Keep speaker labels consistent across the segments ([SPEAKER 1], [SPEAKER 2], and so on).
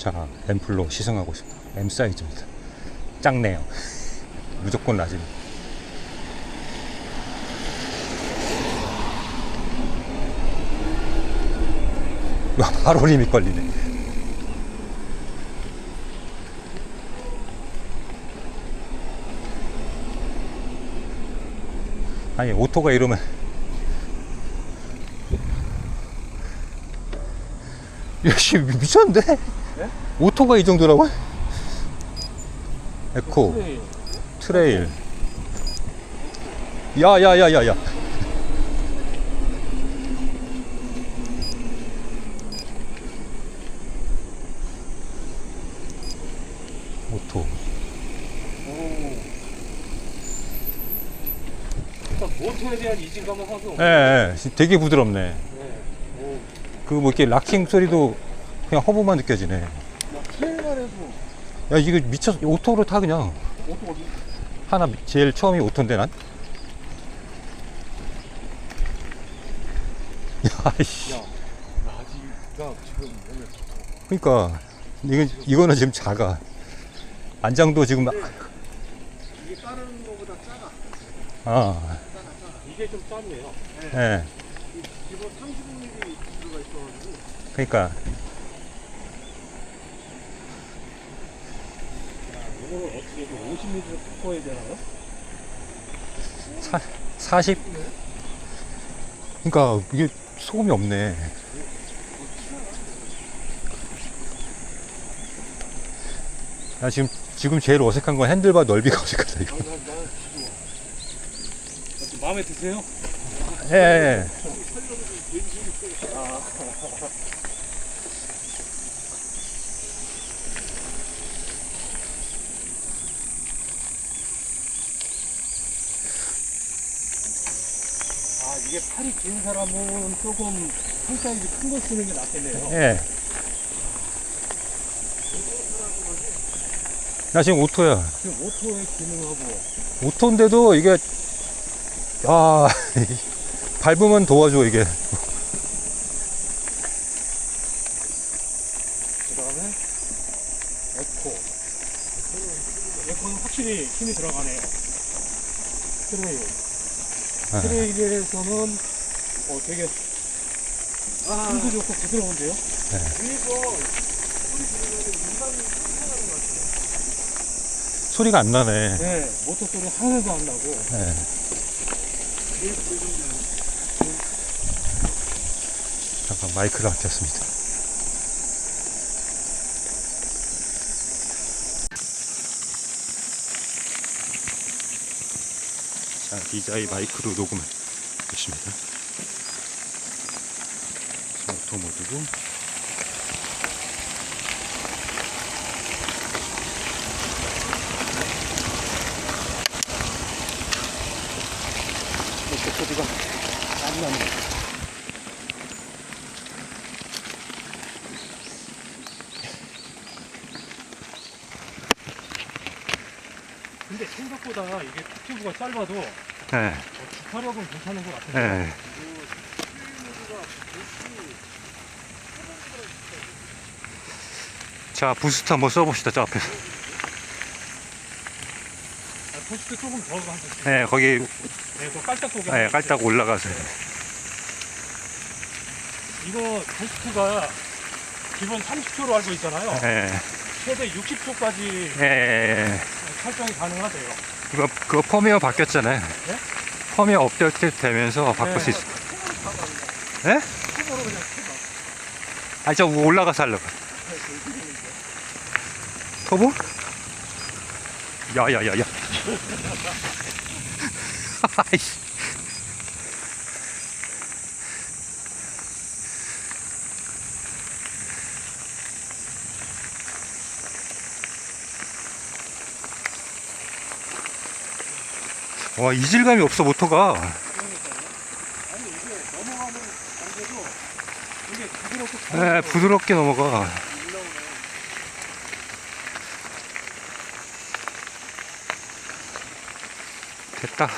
[SPEAKER 1] 자, 앰플로 시승하고 있습니다. M 사이즈입니다. 작네요. 무조건. 와, 바로 리밋 걸리네. 아니, 오토가 이러면. 야, 씨, 미쳤는데? 오토가 이 정도라고? 에코, 트레일. 야, 야, 야, 야, 야. 오토.
[SPEAKER 2] 모터에 대한 이질감은 하고
[SPEAKER 1] 예, 예, 되게 부드럽네.
[SPEAKER 2] 네. 오,
[SPEAKER 1] 그뭐 이렇게 락킹 소리도 그냥 허브만 느껴지네. 야, 이거 미쳤, 오토로 타, 그냥.
[SPEAKER 2] 오토가 좀-
[SPEAKER 1] 하나, 제일 처음이 오토인데, 난? 야, 이씨.
[SPEAKER 2] 야 라지가 지금 좋고
[SPEAKER 1] 그러니까 이건 이거는 지금 작아. 안장도 지금
[SPEAKER 2] 이게 다른 거보다 작아
[SPEAKER 1] 아,
[SPEAKER 2] 이게 좀 작네요
[SPEAKER 1] 예.
[SPEAKER 2] 기본 35mm 들어가 있어가지고
[SPEAKER 1] 그러니까
[SPEAKER 2] 이거는 어떻게 50mm 바꿔야 되나요?
[SPEAKER 1] 사, 40. 그러니까 이게 소음이 없네. 야 지금 지금 제일 어색한 건 핸들바 넓이가 어색하다 이거.
[SPEAKER 2] 마음에 드세요?
[SPEAKER 1] 예. 예.
[SPEAKER 2] 아 이게 팔이 긴 사람은 조금 한 사이즈 큰 거 쓰는 게 낫겠네요
[SPEAKER 1] 예. 나 지금 오토야.
[SPEAKER 2] 지금 오토의 기능하고
[SPEAKER 1] 오토인데도 이게 아 밟으면 도와줘 이게.
[SPEAKER 2] 그 다음에 에코 에코는 확실히 힘이 들어가네요 트레일
[SPEAKER 1] 아.
[SPEAKER 2] 트레일에서는 어 되게 힘도 좋고 부드러운데요
[SPEAKER 1] 소리가 안 나네.
[SPEAKER 2] 네 모터 소리 하나도 안 나고
[SPEAKER 1] 예. 잠깐 마이크를 아꼈습니다. DJI 마이크로 녹음을 했습니다. 오토 모드고.
[SPEAKER 2] 모터 소리가 안 나네요 근데 생각보다 이게 튜브가 짧아도 어,
[SPEAKER 1] 예,
[SPEAKER 2] 주파력은 괜찮은 것 같아요.
[SPEAKER 1] 예. 자, 부스트 한번 써봅시다, 저 앞에서.
[SPEAKER 2] 아, 포스트 조금 더 가서
[SPEAKER 1] 예, 거기,
[SPEAKER 2] 네, 그 깔딱 고개.
[SPEAKER 1] 예, 깔딱 올라가서.
[SPEAKER 2] 이거 포스트가 기본 30초로 알고 있잖아요.
[SPEAKER 1] 예,
[SPEAKER 2] 최대 60초까지
[SPEAKER 1] 예, 예, 예.
[SPEAKER 2] 설정이 가능하대요.
[SPEAKER 1] 이거, 그거 펌웨어 바뀌었잖아요.
[SPEAKER 2] 네?
[SPEAKER 1] 펌웨어 업데이트 되면서 바꿀
[SPEAKER 2] 네.
[SPEAKER 1] 수 있어. 예?
[SPEAKER 2] 튜브로 그냥 튜브.
[SPEAKER 1] 아, 저 올라가서 하려고. 터보? 야, 야, 야, 야. 아이씨. 와, 이질감이 없어, 모터가.
[SPEAKER 2] 아니 이게 넘어가는 단계도 되게 부드럽고
[SPEAKER 1] 네, 부드럽게 넘어가.
[SPEAKER 2] 올라오네.
[SPEAKER 1] 됐다.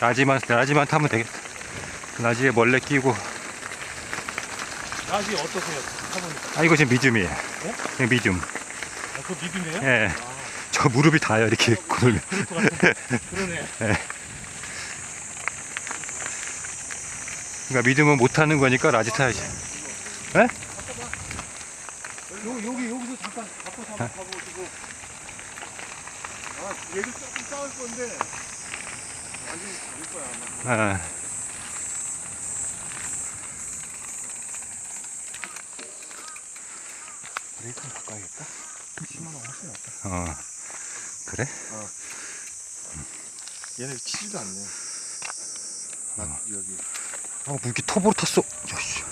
[SPEAKER 1] 라지만, 라지만 타면 되겠다. 라지에 멀레 끼고.
[SPEAKER 2] 라지 어떠세요?
[SPEAKER 3] 타보니까.
[SPEAKER 1] 아 이거 지금 미디움이에요. 그냥 미디움.
[SPEAKER 3] 아, 그거 믿음이에요?
[SPEAKER 1] 예.
[SPEAKER 3] 아,
[SPEAKER 1] 저 무릎이 닿아요 이렇게
[SPEAKER 3] 것 같은데. 그러네.
[SPEAKER 1] 그러니까 미디움은 못 타는 거니까 라지 타야지. 예?
[SPEAKER 3] 요, 여기, 여기서 잠깐 바꿔서 한번 가보시고. 아, 얘도 조금 싸울 건데. 완전히 다를 거야, 아마.
[SPEAKER 1] 아.
[SPEAKER 3] 브레이크 바꿔야겠다. 심하면 훨씬 낫다.
[SPEAKER 1] 어. 그래?
[SPEAKER 3] 얘네 치지도 않네. 나 여기.
[SPEAKER 1] 아, 무기 터보로 탔어. 야 씨.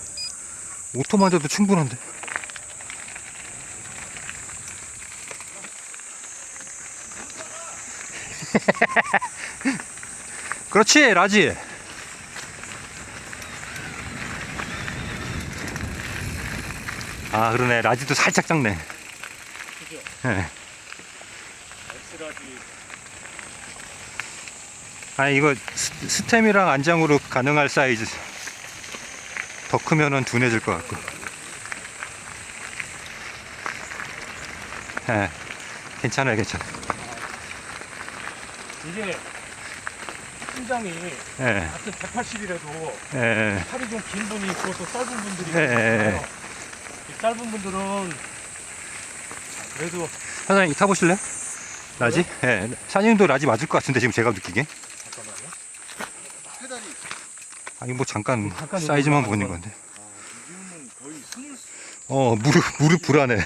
[SPEAKER 1] 오토만 돼도 충분한데. 그렇지, 라지. 아, 그러네. 라지도 살짝 작네.
[SPEAKER 3] 그죠?
[SPEAKER 1] 예.
[SPEAKER 3] 엑스라지.
[SPEAKER 1] 아, 이거 스, 스템이랑 안장으로 가능할 사이즈. 더 크면은 둔해질 것 같고. 예. 괜찮아요, 괜찮아.
[SPEAKER 3] 이게 신장이
[SPEAKER 1] 예,
[SPEAKER 3] 같은 180이라도
[SPEAKER 1] 예, 예.
[SPEAKER 3] 팔이 좀 긴 분이 있고 또 짧은 분들이
[SPEAKER 1] 예, 예,
[SPEAKER 3] 있잖아요. 이 짧은 분들은 그래도
[SPEAKER 1] 사장님 타보실래요? 라지? 예. 사장님도 라지 맞을 것 같은데 지금 제가 느끼기에.
[SPEAKER 3] 잠깐만요.
[SPEAKER 1] 아니 뭐 잠깐
[SPEAKER 3] 잠깐
[SPEAKER 1] 사이즈만 보는. 건데. 어 무릎 무릎 불안해.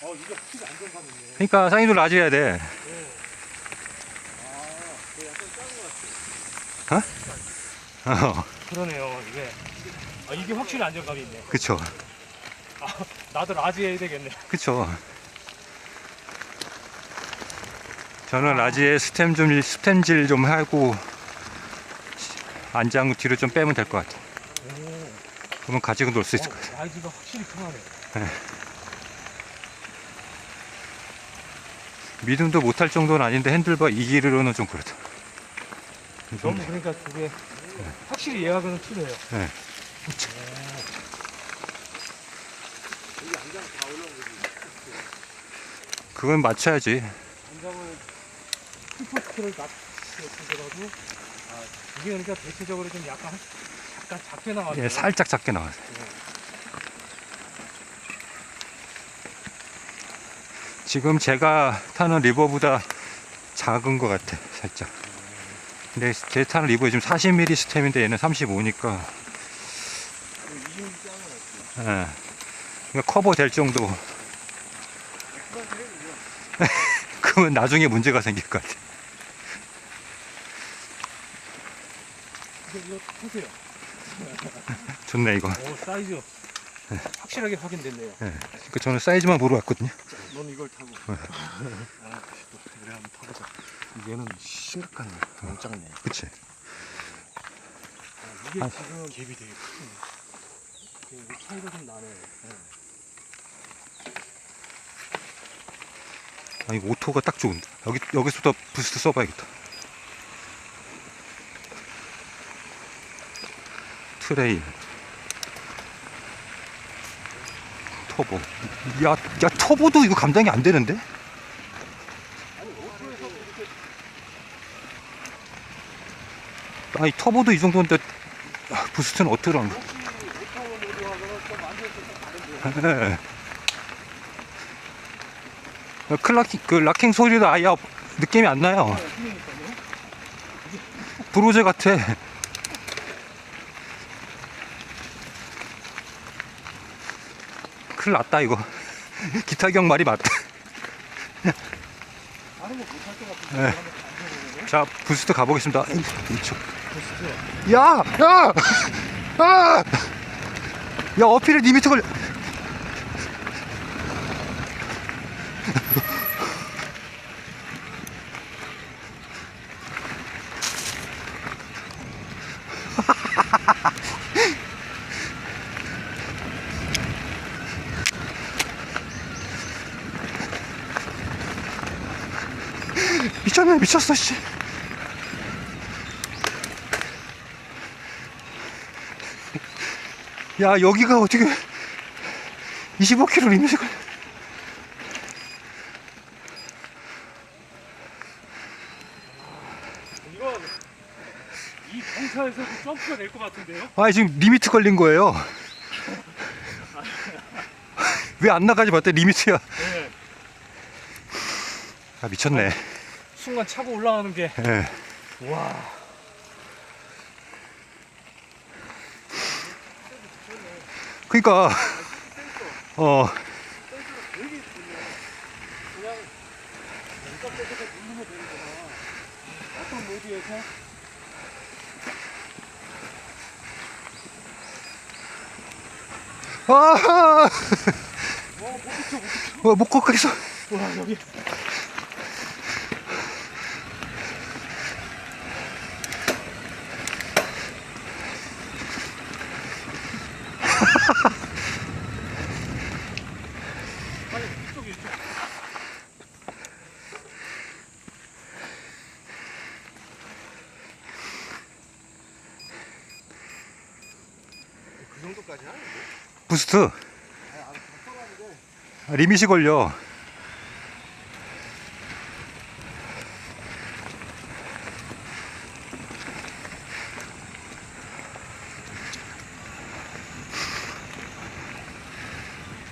[SPEAKER 3] 어.
[SPEAKER 1] 그러니까 라지 해야 돼.
[SPEAKER 3] 네. 아, 같아.
[SPEAKER 1] 어,
[SPEAKER 3] 그러네요. 이게 아 이게 확실히 안정감이 있네.
[SPEAKER 1] 그쵸,
[SPEAKER 3] 나도 라지 해야 되겠네.
[SPEAKER 1] 그쵸. 저는 라지에 스템 좀 스템질 좀 하고 안장 뒤로 좀 빼면 될 것 같아.
[SPEAKER 3] 오.
[SPEAKER 1] 그러면 가지고 놀 수 있을 것 같아.
[SPEAKER 3] 어, 라이즈가 확실히 편하네.
[SPEAKER 1] 믿음도 못할 정도는 아닌데 핸들바 이 길이로는 좀 그렇다. 좀
[SPEAKER 3] 너무 그러니까 그게 확실히 예약은 틀려요.
[SPEAKER 1] 네. 그건 맞춰야지.
[SPEAKER 3] 풀포스트를 낮추더라도 아 이게 그러니까 대체적으로 좀 약간 약간 작게 나왔어요.
[SPEAKER 1] 예, 살짝 작게 나와요. 지금 제가 타는 리버보다 작은 것 같아, 살짝. 근데 제 타는 리버 지금 40mm 스템인데 얘는 35니까. 예. 그러니까 커버 될 정도. 그러면 나중에 문제가 생길 것 같아.
[SPEAKER 3] 이거 이거 보세요.
[SPEAKER 1] 좋네, 이거.
[SPEAKER 3] 오 사이즈 확실하게 확인됐네요.
[SPEAKER 1] 그러니까 저는 사이즈만 보러 왔거든요.
[SPEAKER 3] 넌 이걸 타고. 아, 또 그래 한번 타보자. 얘는 심각하네. 너무 작네.
[SPEAKER 1] 그치.
[SPEAKER 3] 이게
[SPEAKER 1] 아.
[SPEAKER 3] 지금 갭이 되게 크네. 그 차이가 좀 나네.
[SPEAKER 1] 아니, 오토가 딱 좋은데. 여기, 여기서부터 부스트 써봐야겠다. 트레인. 터보. 야, 야, 터보도 이거 감당이 안 되는데? 아니, 터보도 이 정도인데, 아, 부스트는 어떻게 하는 거야? 예. 클라킹, 그 락킹 소리도 아예 없- 느낌이 안 나요. 브로제 같아. 큰일 났다, 이거. 기타경 말이 맞다. 네. 자, 부스트 가보겠습니다. 이쪽. 야! 야! 아! 야, 어필에 리미트 걸려. 미쳤네, 미쳤어, 씨. 야 여기가 어떻게 25km 리미트 걸
[SPEAKER 2] 이거 이 경사에서 점프가 될 것 같은데요?
[SPEAKER 1] 아 지금 리미트 걸린 거예요 왜 안 나가지 봤더니 리미트야
[SPEAKER 2] 네.
[SPEAKER 1] 아 미쳤네
[SPEAKER 2] 순간 차고 올라가는 게
[SPEAKER 1] 예.
[SPEAKER 2] 와.
[SPEAKER 1] 그러니까 어 아,
[SPEAKER 2] 어, 못 붙여, 못 붙여.
[SPEAKER 1] 어, 못 걷겠어.
[SPEAKER 2] 와, 여기. 아니, 이쪽, 이쪽.
[SPEAKER 3] 그 정도까지는 아니고.
[SPEAKER 1] 부스트. 리밋이 걸려.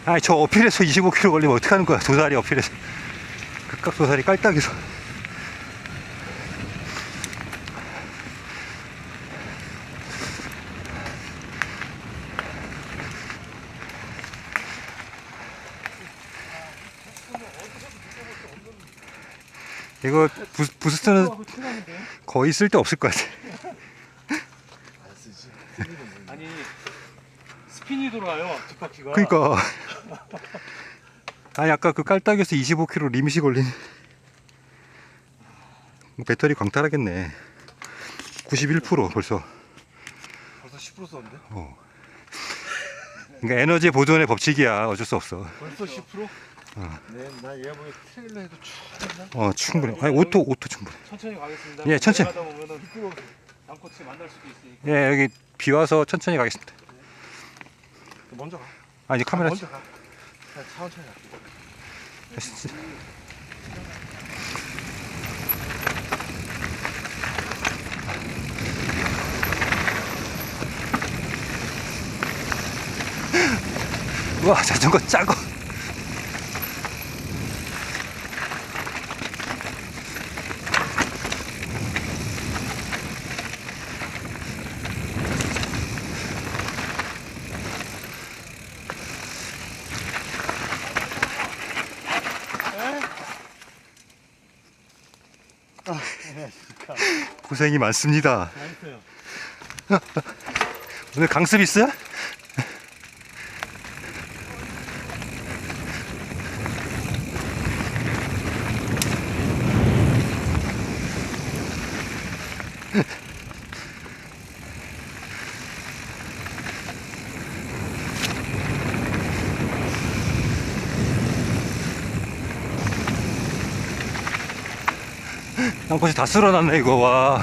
[SPEAKER 1] 아니 저 어필에서 25km 걸리면 어떡하는 거야 도다리 어필에서 극각 도다리 깔딱해서 이거 부, 부스트는
[SPEAKER 2] 하고 튀나는데?
[SPEAKER 1] 거의 쓸데 없을 것 같아
[SPEAKER 3] 안 쓰지.
[SPEAKER 2] 아니, 스핀이 돌아요, 뒷바퀴가.
[SPEAKER 1] 그러니까 아니 아까 그 깔딱에서 25km 리밋이 걸린 배터리 광탈하겠네 91% 벌써
[SPEAKER 3] 벌써 10% 썼는데?
[SPEAKER 1] 어. 그러니까 에너지 보존의 법칙이야 어쩔 수 없어
[SPEAKER 3] 벌써 10%?
[SPEAKER 1] 어.
[SPEAKER 3] 네, 나 보기 트레일러 해도 충분했나?
[SPEAKER 1] 어 충분해 아니 오토 오토 충분해
[SPEAKER 2] 천천히 가겠습니다.
[SPEAKER 1] 예, 천천히.
[SPEAKER 2] 가다 보면은 양꼬치 만날 수도 있으니까.
[SPEAKER 1] 예 여기 비 와서 천천히 가겠습니다
[SPEAKER 3] 먼저 가.
[SPEAKER 1] 아 이제 카메라
[SPEAKER 3] 먼저 가. 그냥 천천히 가.
[SPEAKER 1] 우와 자전거 작어 고생이 많습니다. 오늘 강습 있어요? 양꼬치 다 쓸어놨네 이거. 와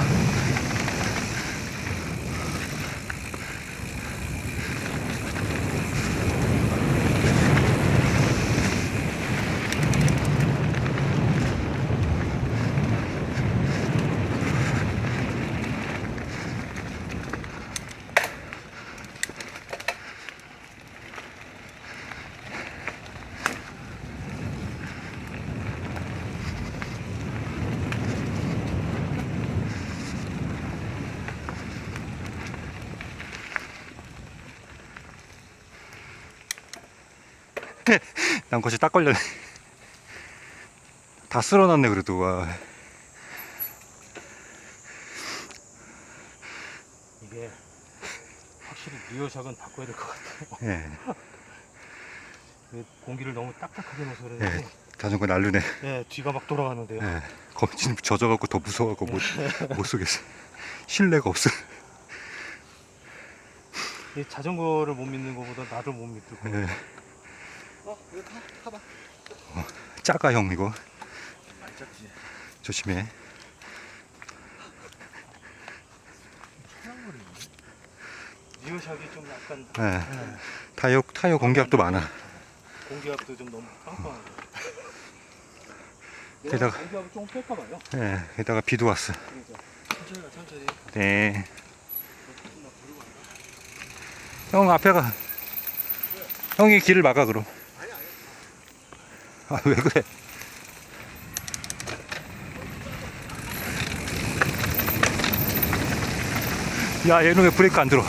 [SPEAKER 1] 양꼬치 딱 걸렸네. 다 쓸어놨네 그래도 와.
[SPEAKER 2] 이게 확실히 리어샥은 바꿔야 될 것 같아요.
[SPEAKER 1] 예,
[SPEAKER 2] 이 공기를 너무 딱딱하게 넣어서 그런지
[SPEAKER 1] 예, 자전거 날르네.
[SPEAKER 2] 네, 뒤가 막 돌아가는데요.
[SPEAKER 1] 예, 지금 젖어갖고 더 무서워갖고 못, 못 쏘겠어. 실내가 없어.
[SPEAKER 2] 이 자전거를 못 믿는 것보다 나를 못 믿을 거
[SPEAKER 1] 예,
[SPEAKER 3] 어, 이거 타, 타봐.
[SPEAKER 1] 작아 형 이거
[SPEAKER 3] 많이 작지.
[SPEAKER 1] 조심해.
[SPEAKER 2] 리어샥이 좀 약간
[SPEAKER 1] 예. 타이어 타이어 공기압도 많아.
[SPEAKER 2] 공기압도 좀 너무 빵빵하고.
[SPEAKER 1] 게다가-
[SPEAKER 2] 공기압을 좀 뺄까 봐요.
[SPEAKER 1] 예. 게다가 비도 왔어.
[SPEAKER 2] 그러니까 천천히 가 천천히.
[SPEAKER 1] 네. 형 앞에 가. 형이 길을 막아 그럼. 아 왜 그래? 야 얘는 왜 브레이크 안 들어?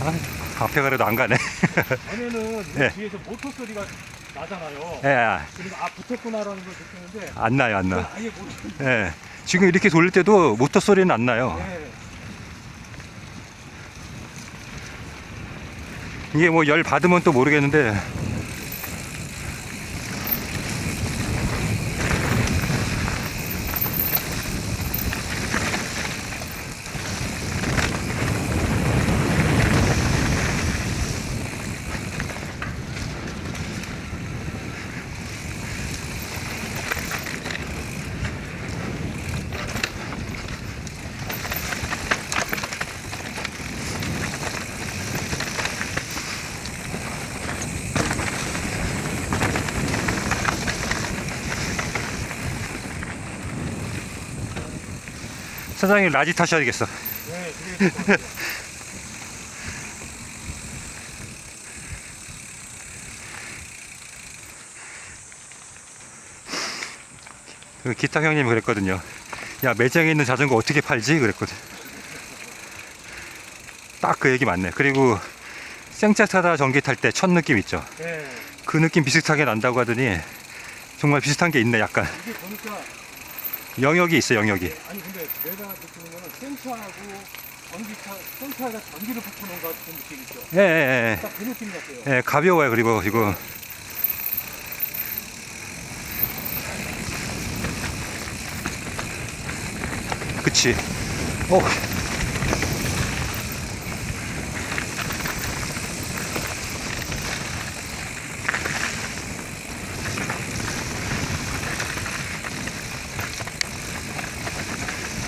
[SPEAKER 1] 아, 앞에 가려도 안 가네.
[SPEAKER 2] 이
[SPEAKER 1] 예.
[SPEAKER 2] 뒤에서 모터 소리가 나잖아요.
[SPEAKER 1] 예,
[SPEAKER 2] 그리고 아 붙었구나라는 걸 느끼는데
[SPEAKER 1] 안 나요, 안 나.
[SPEAKER 2] 아예 모르겠는데.
[SPEAKER 1] 예. 지금 이렇게 돌릴 때도 모터 소리는 안 나요.
[SPEAKER 2] 네.
[SPEAKER 1] 이게 뭐 열 받으면 또 모르겠는데 사장님 라지 타셔야겠어.
[SPEAKER 2] 네. 그
[SPEAKER 1] 기타 형님이 그랬거든요. 야 매장에 있는 자전거 어떻게 팔지? 그랬거든. 딱 그 얘기 맞네. 그리고 생차 타다 전기 탈 때 첫 느낌 있죠.
[SPEAKER 2] 네.
[SPEAKER 1] 그 느낌 비슷하게 난다고 하더니 정말 비슷한 게 있네. 약간 영역이 있어 영역이.
[SPEAKER 2] 아니 근데 내가 느끼는 거는 센차하고 전기차 센차가 전기를 붙여놓은 것 같은 느낌 있죠.
[SPEAKER 1] 예, 예, 예.
[SPEAKER 2] 딱 그 느낌 같아요.
[SPEAKER 1] 예, 가벼워요. 그리고 이거 그치. 어.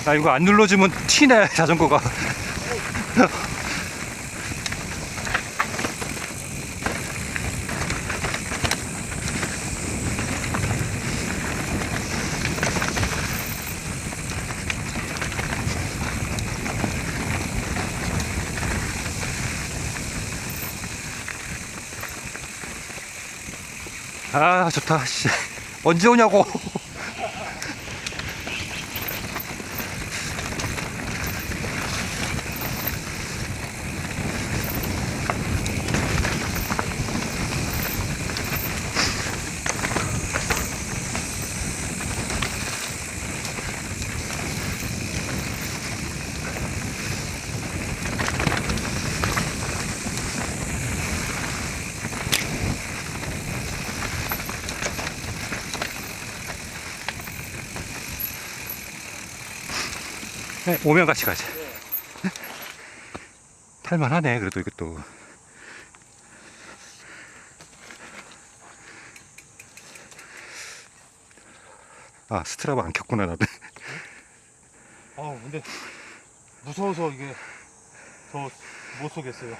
[SPEAKER 1] 아 이거 안 눌러주면 튀네 자전거가. 아 좋다. 씨. 언제 오냐고. 네, 오면 같이 가자. 탈만하네, 그래도 이것도. 아, 스트라바 안 켰구나, 나도.
[SPEAKER 2] 아 근데 무서워서 이게 더 못 쏘겠어요.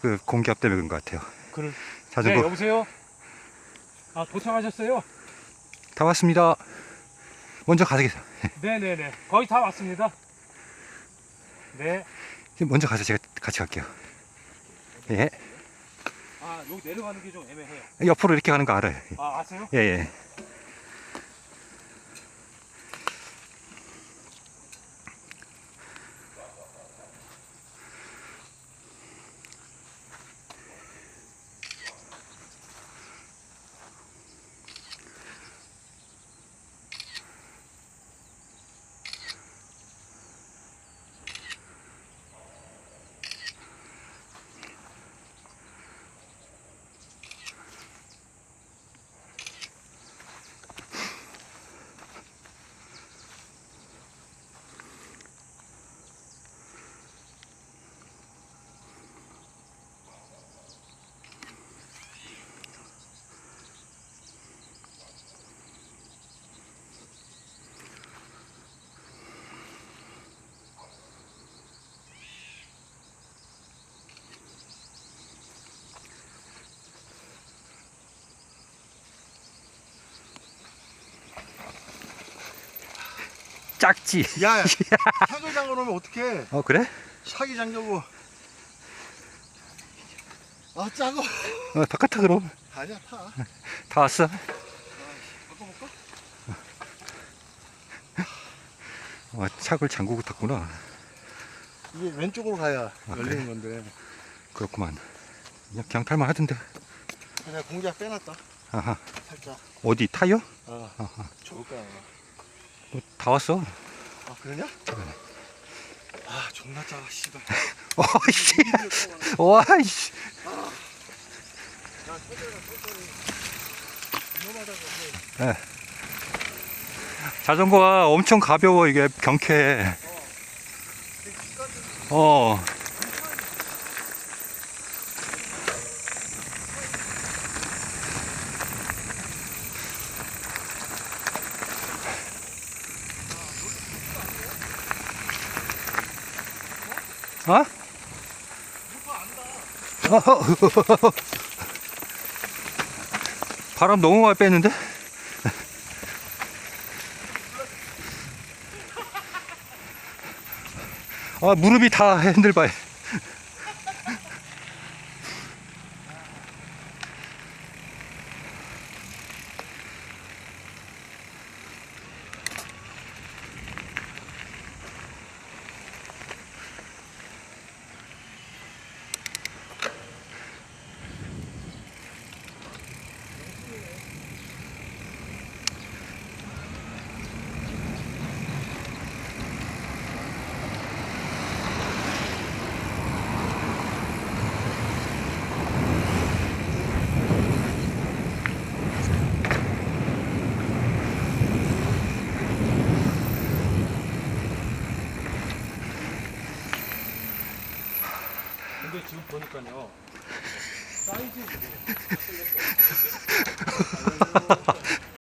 [SPEAKER 1] 그 공기압 때문에 그런 것 같아요.
[SPEAKER 2] 그를
[SPEAKER 1] 자전거
[SPEAKER 2] 네 여보세요. 아 도착하셨어요?
[SPEAKER 1] 다 왔습니다. 먼저 가자.
[SPEAKER 2] 네네네 거의 다 왔습니다. 네.
[SPEAKER 1] 먼저 가자. 제가 같이 갈게요. 예.
[SPEAKER 2] 아 여기 내려가는 게 좀 애매해요.
[SPEAKER 1] 옆으로 이렇게 가는 거 알아요.
[SPEAKER 2] 아 아세요?
[SPEAKER 1] 예, 예. 작지.
[SPEAKER 3] 야, 샥을 잠궈 놓으면 어떡해?
[SPEAKER 1] 어 그래?
[SPEAKER 3] 샥이 잠겨고. 아, 작어.
[SPEAKER 1] 어 바깥에 그럼
[SPEAKER 3] 아니야, 타.
[SPEAKER 1] 다 왔어.
[SPEAKER 3] 바꿔볼까?
[SPEAKER 1] 어 착을 잠그고 탔구나.
[SPEAKER 3] 이게 왼쪽으로 가야 열리는 건데.
[SPEAKER 1] 그렇구만. 그냥, 그냥 탈만 하던데.
[SPEAKER 3] 그냥 공기가 빼놨다.
[SPEAKER 1] 아하.
[SPEAKER 3] 살짝.
[SPEAKER 1] 어디 타요?
[SPEAKER 3] 어,
[SPEAKER 1] 아하.
[SPEAKER 3] 좋을 거야. 아마.
[SPEAKER 1] 뭐, 다 왔어.
[SPEAKER 3] 아, 그러냐? 아, 존나 작아, 씨발.
[SPEAKER 1] 어이씨. 와이씨.
[SPEAKER 3] 야, 천천히, 천천히. 위험하다고.
[SPEAKER 1] 자전거가 엄청 가벼워 이게 경쾌해. 어. 어? 바람 너무 많이 빼는데? 아 무릎이 다 핸들바에